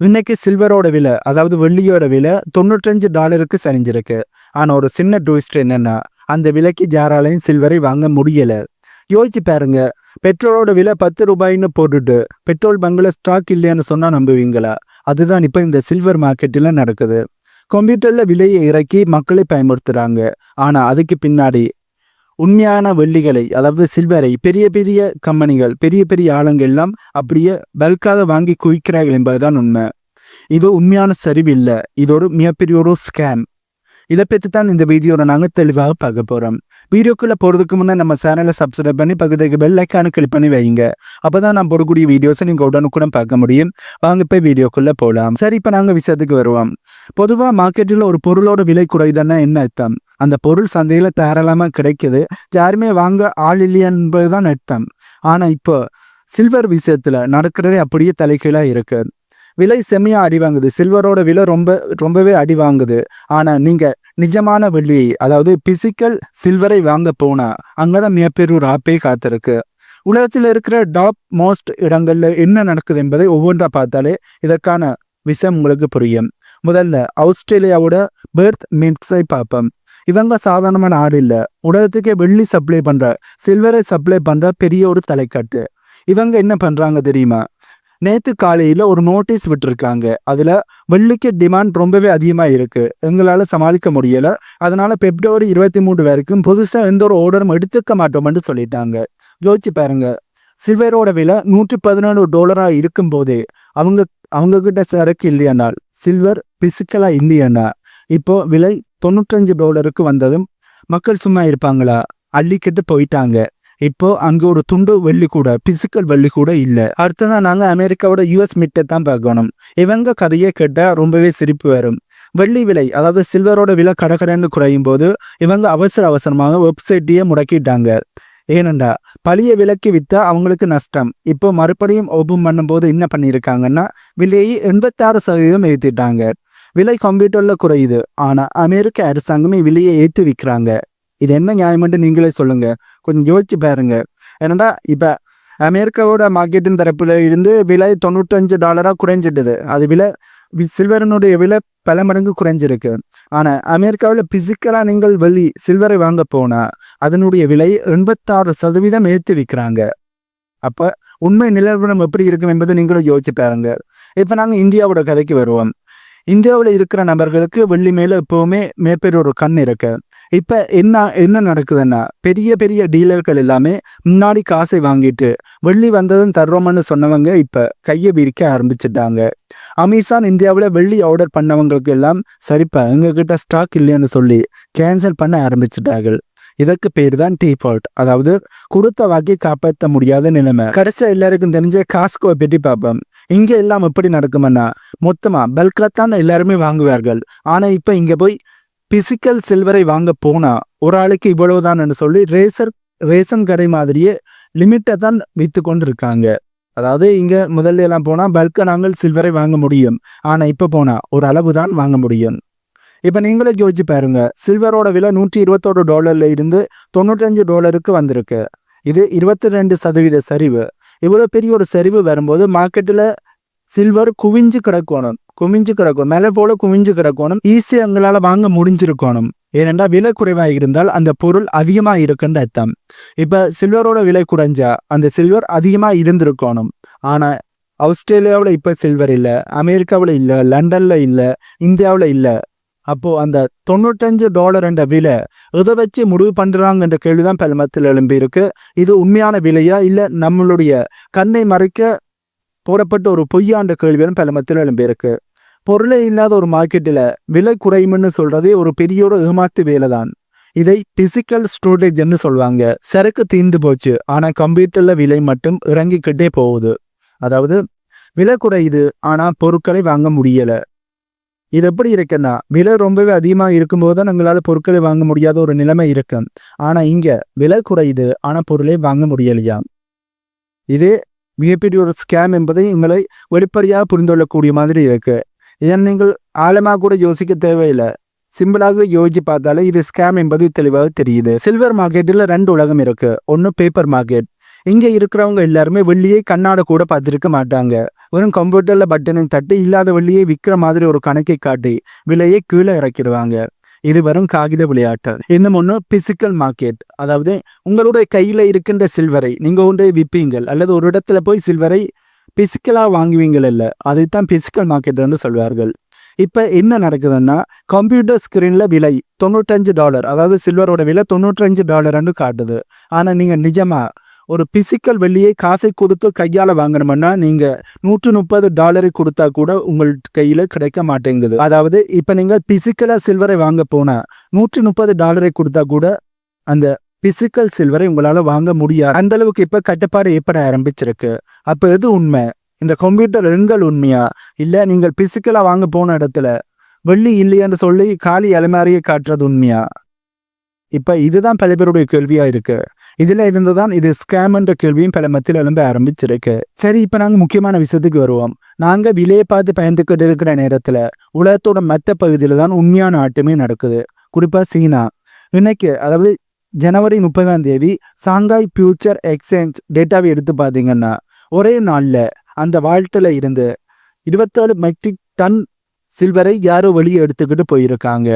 இன்னைக்கு சில்வரோட விலை அதாவது வெள்ளியோட விலை தொண்ணூற்றஞ்சு டாலருக்கு சரிஞ்சிருக்கு. ஆனால் ஒரு சின்ன ட்விஸ்ட் என்னென்னா அந்த விலைக்கு யாராலையும் சில்வரை வாங்க முடியலை. யோசிச்சு பாருங்க பெட்ரோலோட விலை பத்து ரூபாய்னு போட்டுட்டு பெட்ரோல் பங்கில் ஸ்டாக் இல்லைன்னு சொன்னால் நம்புவீங்களா? அதுதான் இப்போ இந்த சில்வர் மார்க்கெட்டில் நடக்குது. கம்ப்யூட்டரில் விலையை இறக்கி மக்களை பயன்படுத்துகிறாங்க ஆனால் அதுக்கு பின்னாடி உண்மையான வெள்ளிகளை அதாவது சில்வரை பெரிய பெரிய கம்பெனிகள் பெரிய பெரிய ஆளுங்க எல்லாம் அப்படியே பல்காக வாங்கி குவிக்கிறார்கள் என்பதுதான் உண்மை. இது உண்மையான சரிவு இல்லை இது ஒரு மிகப்பெரிய ஒரு ஸ்கேம் இதை பற்றி தான் இந்த வீடியோவில் நாங்கள் தெளிவாக பார்க்க போகிறோம் வீடியோக்குள்ளே போகிறதுக்கு முன்னே நம்ம சேனலை சப்ஸ்கிரைப் பண்ணி பக்கத்துக்கு பெல் ஐக்கானு கிளிக் பண்ணி வைங்க. அப்போ தான் நான் போடக்கூடிய வீடியோஸை நீங்கள் உடனுக்குடன் பார்க்க முடியும். வாங்க போய் வீடியோக்குள்ளே போகலாம் சரி இப்போ நாங்கள் விஷயத்துக்கு வருவோம். பொதுவாக மார்க்கெட்டில் ஒரு பொருளோட விலை குறையுதுன்னா என்ன அர்த்தம்? அந்த பொருள் சந்தையில் தாராளமாக கிடைக்குது. யாருமே வாங்க ஆள் இல்லையா என்பது தான் நட்பம் ஆனால் இப்போ சில்வர் விஷயத்தில் நடக்கிறதே அப்படியே தலைகீழாக இருக்கு. விலை செம்மையாக அடி வாங்குது. சில்வரோட விலை ரொம்ப ரொம்பவே அடி வாங்குது. ஆனால் நீங்கள் நிஜமான வெள்ளியை அதாவது பிசிக்கல் சில்வரை வாங்க அங்கே தான் மிகப்பெரிய ஒரு ஆப்பே காத்திருக்கு. உலகத்தில் இருக்கிற டாப் மோஸ்ட் இடங்களில் என்ன நடக்குது என்பதை ஒவ்வொன்றா பார்த்தாலே இதற்கான விஷயம் உங்களுக்கு புரியும். முதல்ல ஆஸ்திரேலியாவோட பெர்த் மின்ஸை பார்ப்போம். இவங்க சாதாரணமான ஆடு இல்லை. உலகத்துக்கே வெள்ளி சப்ளை பண்ணுற சில்வரை சப்ளை பண்ணுற பெரிய ஒரு தலைக்காட்டு. இவங்க என்ன பண்ணுறாங்க தெரியுமா? நேற்று காலையில் ஒரு நோட்டீஸ் விட்டுருக்காங்க. அதில் வெள்ளிக்கு டிமாண்ட் ரொம்பவே அதிகமாக இருக்குது எங்களால் சமாளிக்க முடியலை. அதனால் பிப்ரவரி இருபத்தி மூணு வரைக்கும் புதுசாக எந்த ஒரு ஆர்டரும் எடுத்துக்க மாட்டோம்னு சொல்லிட்டாங்க. யோசிச்சு பாருங்க. சில்வரோட விலை நூற்றி பதினேழு டாலராக இருக்கும்போதே அவங்க அவங்கக்கிட்ட சரக்கு இல்லையானால் சில்வர் பிசிக்கலாக இல்லையானா இப்போ விலை தொண்ணூற்றஞ்சு டாலருக்கு வந்ததும் மக்கள் சும்மா இருப்பாங்களா? அள்ளிக்கிட்டு போயிட்டாங்க. இப்போ அங்கே ஒரு துண்டு வெள்ளி கூட பிசிக்கல் வெள்ளி கூட இல்லை. அடுத்ததான் நாங்கள் அமெரிக்காவோட யூஎஸ் மிட்டை தான் பார்க்கணும். இவங்க கதையை கேட்டால் ரொம்பவே சிரிப்பு வரும். வெள்ளி விலை அதாவது சில்வரோட விலை கடற்கரைன்னு குறையும் போது இவங்க அவசர அவசரமாக வெப்சைட்டையே முடக்கிட்டாங்க. ஏனண்டா பழைய விலைக்கு விற்றா அவங்களுக்கு நஷ்டம். இப்போ மறுபடியும் ஓபன் பண்ணும்போது என்ன பண்ணியிருக்காங்கன்னா விலையை எண்பத்தாறு சதவீதம் ஏற்றிட்டாங்க விலை கம்ப்யூட்டர்ல குறையுது. ஆனா அமெரிக்க அரசாங்கமே விலையை ஏற்றி விற்கிறாங்க இது என்ன நியாயம்னு நீங்களே சொல்லுங்க. கொஞ்சம் யோசிச்சு பாருங்க. ஏன்னா இப்போ அமெரிக்காவோட மார்க்கெட்டின் தரப்புல இருந்து விலை தொண்ணூற்றஞ்சு டாலராக குறைஞ்சிட்டுது. அது விலை சில்வரனுடைய சில்வரினுடைய விலை பல மடங்கு குறைஞ்சிருக்கு. ஆனால் அமெரிக்காவில் பிசிக்கலாக நீங்கள் வெளி சில்வரை வாங்க போனால் அதனுடைய விலை எண்பத்தாறு சதவீதம் ஏற்றி விற்கிறாங்க அப்போ உண்மை நிலவரம் எப்படி இருக்கும் என்பதை நீங்களும் யோசிச்சு பாருங்க. இப்போ நாங்கள் இந்தியாவோட கதைக்கு வருவோம். இந்தியாவில் இருக்கிற நபர்களுக்கு வெள்ளி மேலே எப்போவுமே மேற்பெரிய ஒரு கண் இருக்கு இப்போ என்ன என்ன நடக்குதுன்னா பெரிய பெரிய டீலர்கள் எல்லாமே முன்னாடி காசை வாங்கிட்டு வெள்ளி வந்ததும் தர்றோம்னு சொன்னவங்க இப்போ கையை விரிக்க ஆரம்பிச்சிட்டாங்க. அமேசான் இந்தியாவில் வெள்ளி ஆர்டர் பண்ணவங்களுக்கு எல்லாம் சரிப்பா எங்ககிட்ட ஸ்டாக் இல்லைன்னு சொல்லி கேன்சல் பண்ண ஆரம்பிச்சிட்டார்கள். இதற்கு பேர் தான் டீஃபால்ட் அதாவது கொடுத்த வாக்கி காப்பாற்ற முடியாத நிலைமை. கடைசியா எல்லாருக்கும் தெரிஞ்ச காஸ்கோவை பற்றி பார்ப்போம். இங்கே எல்லாம் எப்படி நடக்குமென்னா மொத்தமாக பல்கா தான் எல்லாருமே வாங்குவார்கள். ஆனால் இப்போ இங்கே போய் பிசிக்கல் சில்வரை வாங்க போனால் ஒரு ஆளுக்கு இவ்வளவுதான்னு சொல்லி ரேசர் ரேஷன் கடை மாதிரியே லிமிட்டை தான் விற்று கொண்டு இருக்காங்க அதாவது இங்கே முதல்ல எல்லாம் போனால் பல்க்கை நாங்கள் சில்வரை வாங்க முடியும். ஆனால் இப்போ போனால் ஒரு அளவு தான் வாங்க முடியும். இப்போ நீங்களே யோசிச்சு பாருங்க சில்வரோட விலை நூற்றி இருபத்தோரு டாலர்ல இருந்து தொண்ணூற்றஞ்சு டாலருக்கு வந்திருக்கு. இது இருபத்தி ரெண்டு சதவீத சரிவு. இவ்வளோ பெரிய ஒரு சரிவு வரும்போது மார்க்கெட்டில் சில்வர் குவிஞ்சு கிடக்கணும். குவிஞ்சு கிடக்கும் மேலே போல குவிஞ்சு கிடக்கணும். ஈஸியாக எங்களால் வாங்க முடிஞ்சிருக்கணும். ஏனெண்டா விலை குறைவாக இருந்தால் அந்த பொருள் அதிகமாக இருக்குன்ற அர்த்தம். இப்போ சில்வரோட விலை குறைஞ்சா அந்த சில்வர் அதிகமாக இருந்திருக்கணும். ஆனால் ஆஸ்திரேலியாவில் இப்போ சில்வர் இல்லை அமெரிக்காவில் இல்லை லண்டனில் இல்லை இந்தியாவில் இல்லை. அப்போ அந்த தொண்ணூற்றஞ்சு டாலர் என்ற விலை எதை வச்சு முடிவு பண்றாங்கன்ற கேள்விதான் பல மத்தியில் எழும்பியிருக்கு. இது உண்மையான விலையா இல்லை நம்மளுடைய கண்ணை மறைக்க போடப்பட்ட ஒரு பொய்யாண்ட கேள்வியும் பல மத்தியில் எழும்பியிருக்கு. பொருளே இல்லாத ஒரு மார்க்கெட்டில் விலை குறையும்னு சொல்கிறதே ஒரு பெரிய ஒரு ஏமாத்து வேலை தான் இதை பிசிக்கல் ஸ்டோரேஜ்னு சொல்லுவாங்க. சரக்கு தீர்ந்து போச்சு. ஆனால் கம்ப்யூட்டரில் விலை மட்டும் இறங்கிக்கிட்டே போகுது. அதாவது விலை குறையுது. ஆனால் பொருட்களை வாங்க முடியலை. இது எப்படி இருக்குன்னா விலை ரொம்பவே அதிகமாக இருக்கும்போது தான் எங்களால் பொருட்களை வாங்க முடியாத ஒரு நிலைமை இருக்கும் ஆனால் இங்கே விலை குறையுது ஆனால் பொருளை வாங்க முடியலையா? இது மிகப்பெரிய ஒரு ஸ்கேம் என்பதை எங்களை வெளிப்படையாக புரிந்து கொள்ளக்கூடிய மாதிரி இருக்கு. இதன் நீங்கள் ஆழமாக கூட யோசிக்க தேவையில்லை. சிம்பிளாக யோசிச்சு பார்த்தாலே இது ஸ்கேம் என்பது தெளிவாக தெரியுது. சில்வர் மார்க்கெட்டில் ரெண்டு உலகம் இருக்கு. ஒன்று பேப்பர் மார்க்கெட் இங்கே இருக்கிறவங்க எல்லாருமே வெள்ளியை கண்ணாட கூட பார்த்துருக்க மாட்டாங்க. வெறும் கம்ப்யூட்டர்ல பட்டனை தட்டி இல்லாத வழியே விற்கிற மாதிரி ஒரு கணக்கை காட்டி விலையை கீழே இறக்கிடுவாங்க. இது வெறும் காகித விளையாட்டு. இன்னும் ஒன்று பிசிக்கல் மார்க்கெட் அதாவது உங்களுடைய கையில் இருக்கின்ற சில்வரை நீங்கள் ஒன்றை விற்பீங்கள் அல்லது ஒரு இடத்துல போய் சில்வரை பிசிக்கலாக வாங்குவீங்கள் இல்லை அதைத்தான் பிசிக்கல் மார்க்கெட்னு சொல்வார்கள். இப்போ என்ன நடக்குதுன்னா கம்ப்யூட்டர் ஸ்க்ரீனில் விலை தொண்ணூற்றஞ்சு டாலர் அதாவது சில்வரோட விலை தொண்ணூற்றஞ்சு டாலர்னு காட்டுது. ஆனால் நீங்கள் நிஜமாக ஒரு பிசிக்கல் வெள்ளியை காசை கொடுத்து கையால் வாங்கணும்னா நீங்கள் நூற்று முப்பது டாலரை கொடுத்தா கூட உங்கள் கையில் கிடைக்க மாட்டேங்குது. அதாவது இப்போ நீங்கள் பிசிக்கலாக சில்வரை வாங்க போனால் நூற்று முப்பது டாலரை கொடுத்தா கூட அந்த பிசிக்கல் சில்வரை உங்களால் வாங்க முடியாது. அந்த அளவுக்கு இப்போ கட்டுப்பாடு ஏற்பட ஆரம்பிச்சிருக்கு. அப்போ எது உண்மை? இந்த கம்ப்யூட்டர் எண்கள் உண்மையா? இல்லை நீங்கள் பிசிக்கலாக வாங்க போன இடத்துல வெள்ளி இல்லையான்னு சொல்லி காலி அலமாரியை காட்டுறது உண்மையா? இப்போ இதுதான் பல பேருடைய கேள்வியாக இருக்கு. இதில் இருந்து தான் இது ஸ்கேம்ன்ற கேள்வியும் பல மத்தியில் எழும்ப ஆரம்பிச்சிருக்கு. சரி இப்போ நாங்கள் முக்கியமான விஷயத்துக்கு வருவோம். நாங்கள் விலையை பார்த்து பயந்துக்கிட்டு இருக்கிற நேரத்தில் உலகத்தோட மற்ற பகுதியில் தான் உண்மையான ஆட்டமே நடக்குது. குறிப்பாக சீனா. இன்னைக்கு அதாவது ஜனவரி முப்பதாம் தேதி சாங்காய் ஃபியூச்சர் எக்ஸ்சேஞ்ச் டேட்டாவை எடுத்து பார்த்தீங்கன்னா ஒரே நாளில் அந்த வாழ்த்தில் இருந்து இருபத்தேழு மெட்ரிக் டன் சில்வரை யாரோ வெளியே எடுத்துக்கிட்டு போயிருக்காங்க.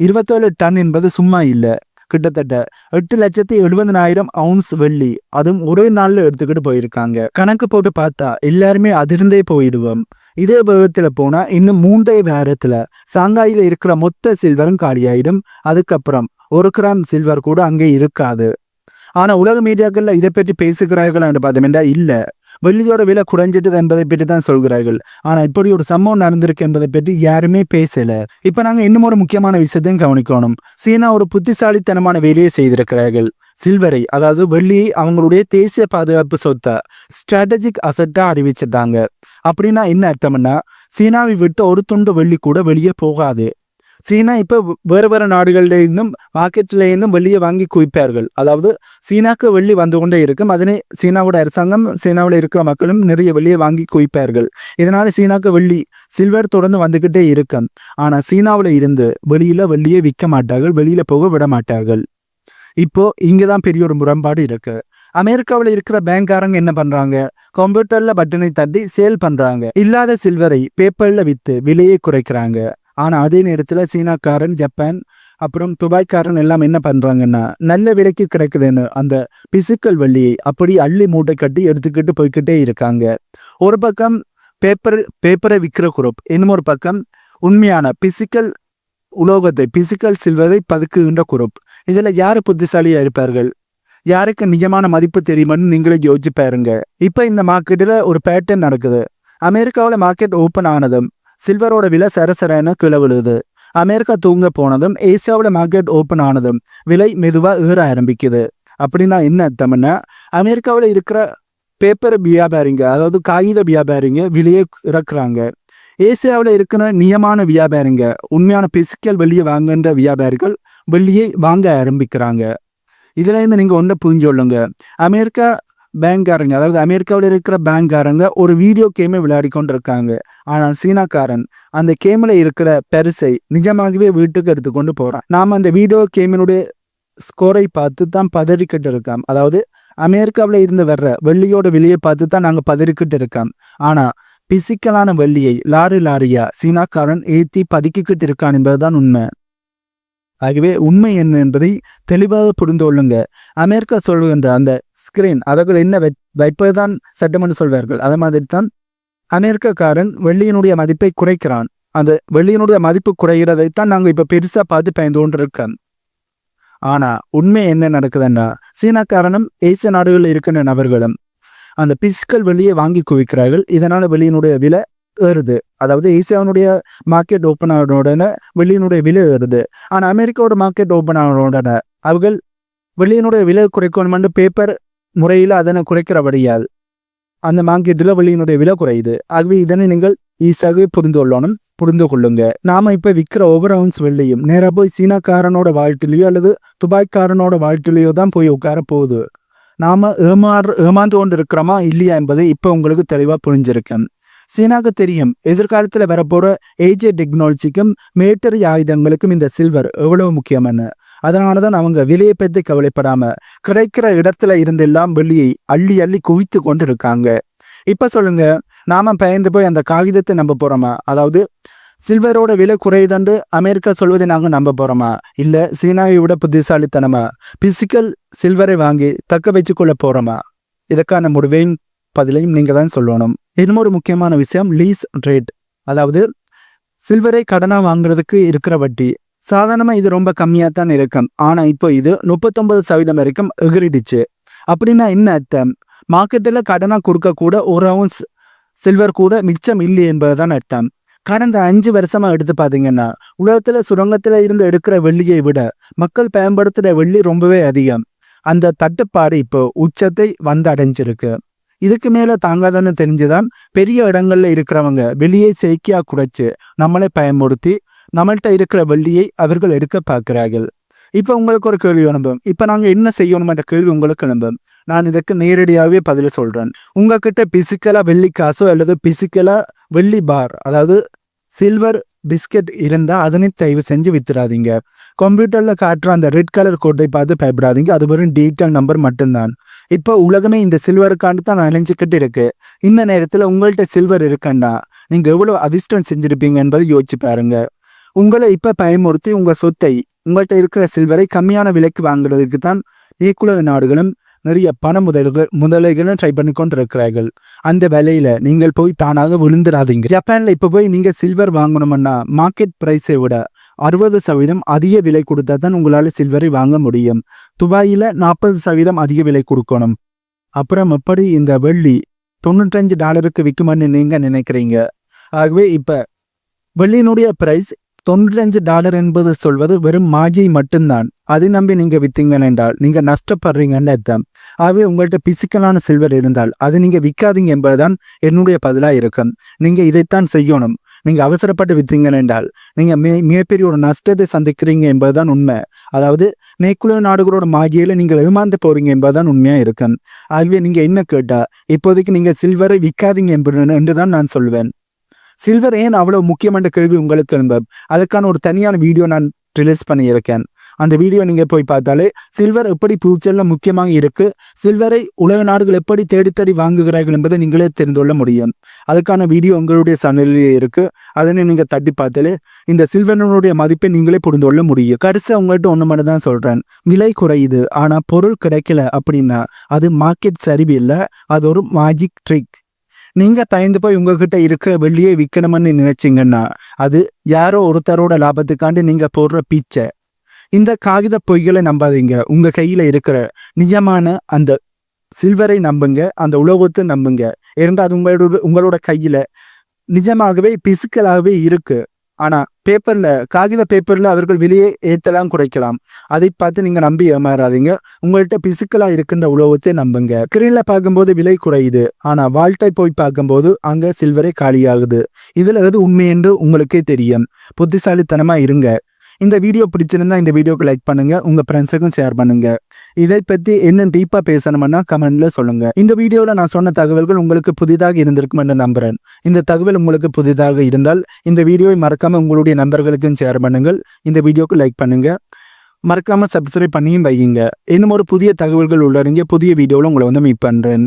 இருபத்தேழு டன் என்பது சும்மா இல்லை. கிட்டத்தட்ட எட்டு லட்சத்தி எழுபதனாயிரம் அவுன்ஸ் வெள்ளி. அதுவும் ஒரே நாள்ல எடுத்துக்கிட்டு போயிருக்காங்க. கணக்கு போட்டு பார்த்தா எல்லாருமே அதிர்ந்தே போயிடுவோம். இதே வேகத்துல போனா இன்னும் மூன்றே வாரத்துல சாங்காயில இருக்கிற மொத்த சில்வரும் காலியாயிடும். அதுக்கப்புறம் ஒரு கிராம் சில்வர் கூட அங்கே இருக்காது. ஆனா உலக மீடியாக்கள்ல இதை பற்றி பேசுகிறார்கள் என்று பார்த்தோம்னா இல்லை. வெள்ளியோட விலை குறைஞ்சிட்டது என்பதை பற்றி தான் சொல்கிறார்கள். ஆனால் இப்படி ஒரு சம்பவம் நடந்திருக்கு என்பதை பற்றி யாருமே பேசல. இப்போ நாங்கள் இன்னும் ஒரு முக்கியமான விஷயத்தையும் கவனிக்கணும். சீனா ஒரு புத்திசாலித்தனமான வேலையை செய்திருக்கிறார்கள். சில்வரை அதாவது வெள்ளியை அவங்களுடைய தேசிய பாதுகாப்பு சொத்தை ஸ்ட்ராட்டஜிக் அசட்டாக அறிவிச்சிட்டாங்க. அப்படின்னா என்ன அர்த்தம்னா சீனாவை விட்டு ஒரு துண்டு வெள்ளி கூட வெளியே போகாது. சீனா இப்போ வேறு வேறு நாடுகளிலிருந்தும் இருந்தும் வெள்ளியை வாங்கி குவிப்பார்கள். அதாவது சீனாக்கு வெள்ளி வந்து கொண்டே இருக்கும். அதனை சீனாவோட அரசாங்கம் சீனாவில் இருக்கிற மக்களும் நிறைய வெள்ளியை வாங்கி குவிப்பார்கள். இதனால் சீனாக்கு வெள்ளி சில்வர் தொடர்ந்து வந்துக்கிட்டே இருக்கும். ஆனால் சீனாவில் இருந்து வெளியில் வெள்ளியை விற்க மாட்டார்கள் வெளியில் போக விட மாட்டார்கள். இப்போ இங்கே தான் பெரிய ஒரு முரண்பாடு இருக்கு. அமெரிக்காவில் இருக்கிற பேங்க்காரங்க என்ன பண்றாங்க? கம்ப்யூட்டர்ல பட்டனை தட்டி சேல் பண்றாங்க. இல்லாத சில்வரை பேப்பர்ல வித்து விலையை குறைக்கிறாங்க. ஆனால் அதே நேரத்தில் சீனாக்காரன் ஜப்பான் அப்புறம் துபாய்க்காரன் எல்லாம் என்ன பண்ணுறாங்கன்னா நல்ல விலைக்கு கிடைக்குதுன்னு அந்த பிசிக்கல் வள்ளியை அப்படி அள்ளி மூட்டை கட்டி எடுத்துக்கிட்டு போய்கிட்டே இருக்காங்க. ஒரு பக்கம் பேப்பர் பேப்பரை விற்கிற குரூப் இன்னொரு பக்கம் உண்மையான பிசிக்கல் உலோகத்தை பிசிக்கல் சில்வரை பதுக்குகின்ற குரூப். இதில் யார் புத்திசாலியாக இருப்பார்கள்? யாருக்கு நிஜமான மதிப்பு தெரியுமான்னு நீங்களே யோசிச்சு பாருங்க. இப்போ இந்த மார்க்கெட்டில் ஒரு பேட்டர்ன் நடக்குது. அமெரிக்காவில் மார்க்கெட் ஓப்பன் ஆனதும் சில்வரோட விலை சரசரன்னு கிளவுழுது. அமெரிக்கா தூங்க போனதும் ஏசியாவோட மார்க்கெட் ஓப்பன் ஆனதும் விலை மெதுவாக ஏற ஆரம்பிக்குது. அப்படின்னா என்ன அர்த்தம்னா அமெரிக்காவில் இருக்கிற பேப்பர் வியாபாரிங்க அதாவது காகித வியாபாரிங்க விலையை இறக்குறாங்க. ஏசியாவில் இருக்கிற நியமான வியாபாரிங்க உண்மையான பிசிக்கல் வெள்ளியை வாங்குன்ற வியாபாரிகள் வெள்ளியை வாங்க ஆரம்பிக்கிறாங்க. இதுலேருந்து நீங்கள் ஒன்றை புரிஞ்சொள்ளுங்க அமெரிக்கா பேங்க்காரங்க அதாவது அமெரிக்காவில் இருக்கிற பேங்க்காரங்க ஒரு வீடியோ கேமை விளையாடி கொண்டு இருக்காங்க ஆனால் சீனாக்காரன் அந்த கேமில் இருக்கிற பெருசை நிஜமாகவே வீட்டுக்கு எடுத்துக்கொண்டு போகிறான் நாம் அந்த வீடியோ கேமினுடைய ஸ்கோரை பார்த்து தான் பதறிக்கிட்டு இருக்கோம் அதாவது அமெரிக்காவில் இருந்து வர்ற வெள்ளியோட வெளியே பார்த்து தான் நாங்கள் பதறிக்கிட்டு இருக்கோம் ஆனால் பிசிக்கலான வெள்ளியை லாரி லாரியா சீனாக்காரன் ஏற்றி பதுக்கிக்கிட்டு இருக்கான் என்பதுதான் உண்மை. ஆகவே உண்மை என்ன என்பதை தெளிவாக புரிந்து கொள்ளுங்க. அமெரிக்கா சொல்லுகின்ற அந்த ஸ்கிரீன் அதற்கு என்ன வை வைப்பதுதான் சட்டம் என்று சொல்வார்கள். அதே மாதிரி தான் அமெரிக்கக்காரன் வெள்ளியினுடைய மதிப்பை குறைக்கிறான். அந்த வெள்ளியினுடைய மதிப்பு குறைகிறதைத்தான் நாங்கள் இப்போ பெருசாக பார்த்து பயந்து கொண்டிருக்கோம். ஆனால் உண்மை என்ன நடக்குதுன்னா சீனாக்காரனும் ஏசிய நாடுகளில் இருக்கின்ற நபர்களும் அந்த பிசிக்கல் வெளியே வாங்கி குவிக்கிறார்கள். இதனால் வெளியினுடைய விலை ஏறுது. அதாவது ஏசியாவுடைய மார்க்கெட் ஓப்பன் ஆன உடனே வெள்ளியினுடைய விலை ஏறுது. ஆனால் அமெரிக்காவோட மார்க்கெட் ஓப்பன் ஆன உடனே அவர்கள் வெளியினுடைய விலை குறைக்கணும்னு பேப்பர் முறையில் அதனை குறைக்கிறபடியால் அந்த மார்க்கெட்டில் வெள்ளியினுடைய விலை குறையுது. ஆகவே இதனை நீங்கள் ஈஸியாகவே புரிந்து கொள்ளணும் புரிந்து கொள்ளுங்க. நாம இப்போ விற்கிற ஒவ்வொரு அவுன்ஸ் வெள்ளியும் நேராக போய் சீனாக்காரனோட வாழ்க்கையிலையோ அல்லது துபாய்க்காரனோட வாழ்க்கையிலையோ தான் போய் உட்கார போகுது. நாம ஏமாறு ஏமாந்து கொண்டு இருக்கிறோமா இல்லையா என்பதை இப்போ உங்களுக்கு தெளிவாக புரிஞ்சிருக்கேன் சீனாக்கு தெரியும். எதிர்காலத்தில் வரப்போற ஏஜே டெக்னாலஜிக்கும் மேட்டரி ஆயுதங்களுக்கும் இந்த சில்வர் எவ்வளவு முக்கியம்னு. அதனாலதான் அவங்க விலையை பற்றி கவலைப்படாமல் கிடைக்கிற இடத்துல இருந்தெல்லாம் வெள்ளியை அள்ளி அள்ளி குவித்து கொண்டு இருக்காங்க இப்போ சொல்லுங்க நாம பயந்து போய் அந்த காகிதத்தை நம்ப போகிறோமா அதாவது சில்வரோட விலை குறையுதுண்டு அமெரிக்கா சொல்வதை நாங்கள் நம்ப போகிறோமா இல்லை சீனாவை விட புத்திசாலித்தனமா? பிசிக்கல் சில்வரை வாங்கி தக்க வச்சுக்கொள்ள போகிறோமா இதற்கான முடிவையும் பதிலையும் நீங்கள் தான் சொல்லணும். இன்னும் ஒரு முக்கியமான விஷயம் லீஸ் ரேட் அதாவது சில்வரை கடனாக வாங்குறதுக்கு இருக்கிற வட்டி. சாதாரணமாக இது ரொம்ப கம்மியாக தான் இருக்கும். ஆனால் இப்போ இது முப்பத்தொன்பது சதவீதம் வரைக்கும் எகிரிடுச்சு. அப்படின்னா என்ன அர்த்தம்? மார்க்கெட்டில் கடனாக கொடுக்கக்கூட ஒரு அவுன்ஸ் சில்வர் கூட மிச்சம் இல்லை என்பதுதான் அர்த்தம். கடந்த அஞ்சு வருஷமா எடுத்து பார்த்தீங்கன்னா உலகத்துல சுரங்கத்துல இருந்து எடுக்கிற வெள்ளியை விட மக்கள் பயன்படுத்துகிற வெள்ளி ரொம்பவே அதிகம். அந்த தட்டுப்பாடு இப்போ உச்சத்தை வந்து அடைஞ்சிருக்கு இதுக்கு மேலே தாங்காதன்னு தெரிஞ்சுதான் பெரிய இடங்களில் இருக்கிறவங்க வெளியே செயற்கையாக குறைச்சி நம்மளை பயன்படுத்தி நம்மள்கிட்ட இருக்கிற வெள்ளியை அவர்கள் எடுக்க பார்க்கிறார்கள். இப்போ உங்களுக்கு ஒரு கேள்வி அனுபவம் இப்போ நாங்கள் என்ன செய்யணும் என்ற கேள்வி உங்களுக்கு அனுபவம் நான் இதுக்கு நேரடியாகவே பதில் சொல்கிறேன் உங்ககிட்ட பிசிக்கலாக வெள்ளி காசோ அல்லது பிசிக்கலாக வெள்ளி பார் அதாவது சில்வர் பிஸ்கட் இருந்தால் அதனை தயவு செஞ்சு வித்துறாதீங்க. கம்ப்யூட்டரில் காட்டுற அந்த ரெட் கலர் கோட்டை பார்த்து பயப்படாதீங்க. அது வெறும் டீட்டெயில் நம்பர் மட்டும்தான். இப்போ உலகமே இந்த சில்வருக்காண்டு தான் அலைஞ்சிக்கிட்டு இருக்கு. இந்த நேரத்தில் உங்கள்கிட்ட சில்வர் இருக்கேன்னா நீங்கள் எவ்வளோ அதிர்ஷ்டம் செஞ்சுருப்பீங்க என்பதை யோசிச்சு பாருங்க. உங்களை இப்போ பயமுறுத்தி உங்கள் சொத்தை உங்கள்கிட்ட இருக்கிற சில்வரை கம்மியான விலைக்கு வாங்குறதுக்கு தான் ஈக்குலக நாடுகளும் நிறைய பண முதல்கள் முதலைகளும் ட்ரை பண்ணி கொண்டிருக்கிறார்கள். அந்த விலையில நீங்கள் போய் தானாக விழுந்துடாதீங்க. ஜப்பான்ல இப்ப போய் நீங்க சில்வர் வாங்கணும்னா மார்க்கெட் பிரைஸை விட அறுபது சதவீதம் அதிக விலை கொடுத்தா தான் உங்களால சில்வரை வாங்க முடியும். துபாயில நாற்பது சதவீதம் அதிக விலை கொடுக்கணும். அப்புறம் எப்படி இந்த வெள்ளி தொண்ணூற்றஞ்சு டாலருக்கு விற்குமான்னு நீங்க நினைக்கிறீங்க? ஆகவே இப்ப வெள்ளியினுடைய பிரைஸ் தொண்ணூற்றஞ்சு டாலர் என்பது சொல்வது வெறும் மாஜை மட்டும்தான். அதை நம்பி நீங்க வித்தீங்க என்றால் நீங்க நஷ்டப்படுறீங்கன்னு அர்த்தம். ஆகவே உங்கள்கிட்ட பிசிக்கலான சில்வர் இருந்தால் அது நீங்க விற்காதீங்க என்பதுதான் என்னுடைய பதிலாக இருக்கும். நீங்க இதைத்தான் செய்யணும். நீங்க அவசரப்பட்டு வித்தீங்க என்றால் நீங்க மிக மிகப்பெரிய ஒரு நஷ்டத்தை சந்திக்கிறீங்க என்பதுதான் உண்மை. அதாவது மேற்குலக நாடுகளோட மாகியில நீங்கள் ஏமாந்து போறீங்க என்பதுதான் உண்மையா இருக்கும். ஆகவே நீங்க என்ன கேட்டா இப்போதைக்கு நீங்க சில்வரை விற்காதீங்க என்பது என்று தான் நான் சொல்வேன். சில்வர் ஏன் அவ்வளோ முக்கியமான கேள்வி உங்களுக்கு என்பது அதுக்கான ஒரு தனியான வீடியோ நான் ரிலீஸ் பண்ணியிருக்கேன். அந்த வீடியோ நீங்கள் போய் பார்த்தாலே சில்வர் எப்படி ஃபியூச்சரில் முக்கியமாக இருக்குது சில்வரை உலக நாடுகள் எப்படி தேடி தேடி வாங்குகிறார்கள் என்பதை நீங்களே தெரிந்து கொள்ள முடியும். அதுக்கான வீடியோ உங்களுடைய சேனலிலே இருக்குது அதனை நீங்கள் தட்டி பார்த்தாலே இந்த சில்வரினுடைய மதிப்பை நீங்களே புரிந்து கொள்ள முடியும். கடைசி உங்கள்கிட்ட ஒன்று மட்டும் தான் சொல்கிறேன் விலை குறையுது ஆனால் பொருள் கிடைக்கல அப்படின்னா அது மார்க்கெட் சரிவு இல்லை அது ஒரு மேஜிக் ட்ரிக் நீங்கள் தயந்து போய் உங்ககிட்ட இருக்க வெள்ளியை விற்கணும்னு நினைச்சிங்கன்னா அது யாரோ ஒருத்தரோட லாபத்துக்காண்டி நீங்கள் போடுற பீச்சை. இந்த காகித பொய்களை நம்பாதீங்க. உங்கள் கையில் இருக்கிற நிஜமான அந்த சில்வரை நம்புங்க அந்த உலோகத்தை நம்புங்க. இரண்டாவது அது உங்களோட உங்களோட கையில் நிஜமாகவே பிசிக்கலாகவே இருக்குது ஆனால் பேப்பரில் காகித பேப்பரில் அவர்கள் வெளியே ஏற்றலாம் குறைக்கலாம். அதை பார்த்து நீங்கள் நம்பி ஏமாறாதீங்க. உங்கள்கிட்ட பிசிக்கலாக இருக்கின்ற உலோகத்தை நம்புங்க. ஸ்கிரீன்ல பார்க்கும்போது விலை குறையுது. ஆனால் வாழ்க்கை போய் பார்க்கும்போது அங்கே சில்வரே காலியாகுது. இதில் எது உண்மை என்று உங்களுக்கே தெரியும். புத்திசாலித்தனமாக இருங்க. இந்த வீடியோ பிடிச்சிருந்தா இந்த வீடியோக்கு லைக் பண்ணுங்க உங்க ஃப்ரெண்ட்ஸுக்கும் ஷேர் பண்ணுங்க. இதை பத்தி என்ன டீப்பா பேசணும்னா கமெண்ட்ல சொல்லுங்க. இந்த வீடியோல நான் சொன்ன தகவல்கள் உங்களுக்கு புதிதாக இருந்திருக்கும் என்று நம்புறேன். இந்த தகவல் உங்களுக்கு புதிதாக இருந்தால் இந்த வீடியோவை மறக்காம உங்களுடைய நண்பர்களுக்கும் ஷேர் பண்ணுங்கள். இந்த வீடியோக்கு லைக் பண்ணுங்க. மறக்காம சப்ஸ்கிரைப் பண்ணியும் வையுங்க. இன்னும் ஒரு புதிய தகவல்கள் உள்ளடங்கிய புதிய வீடியோவில் உங்களை வந்து மீட் பண்ணுறேன்